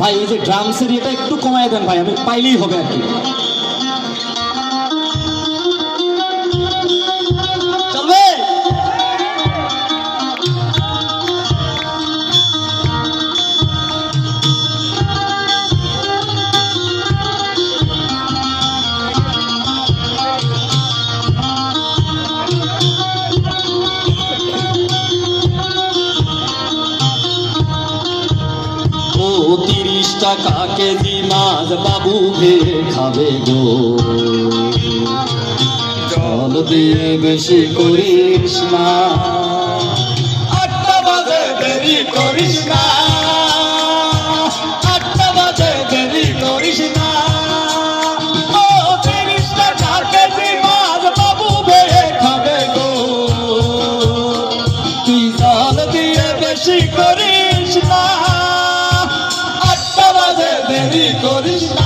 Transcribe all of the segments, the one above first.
ভাই এই যে ড্রামসের এটা একটু কমায় দেন ভাই আমি পাইলেই হবে আর কি। তিরিশ টাকা কেজি মাছ বাবু খেয়ে খাবে গো? জল দিয়ে বেশি করিস না। আটটা বাজে দেরি দেরি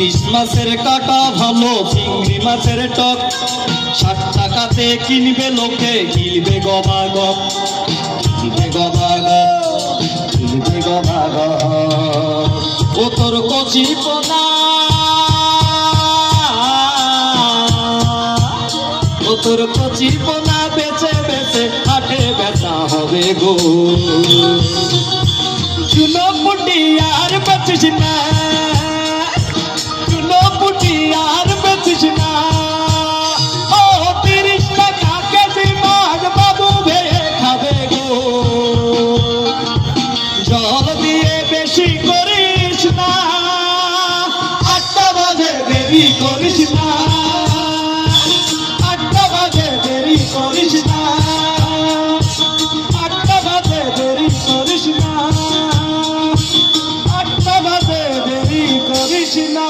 ইলিশ মাছের কাটা ভালো, চিংড়ি মাছের টক। ষাট টাকাতে কিনবে লোকে, গিলবে গবাগ কিনবে গবাগ কিনবে গবাগ ও তোর কচি পোনা। ও তোর কচি পোনা বেচে বেচে হাটে বেচা হবে গো। চুলো পুটি আর বাঁচিস না। দেরি করিস না। আটটা বাজে দেরি করিস না। আটটা বাজে দেরি করিস না। আটটা বাজে দেরি করিস না।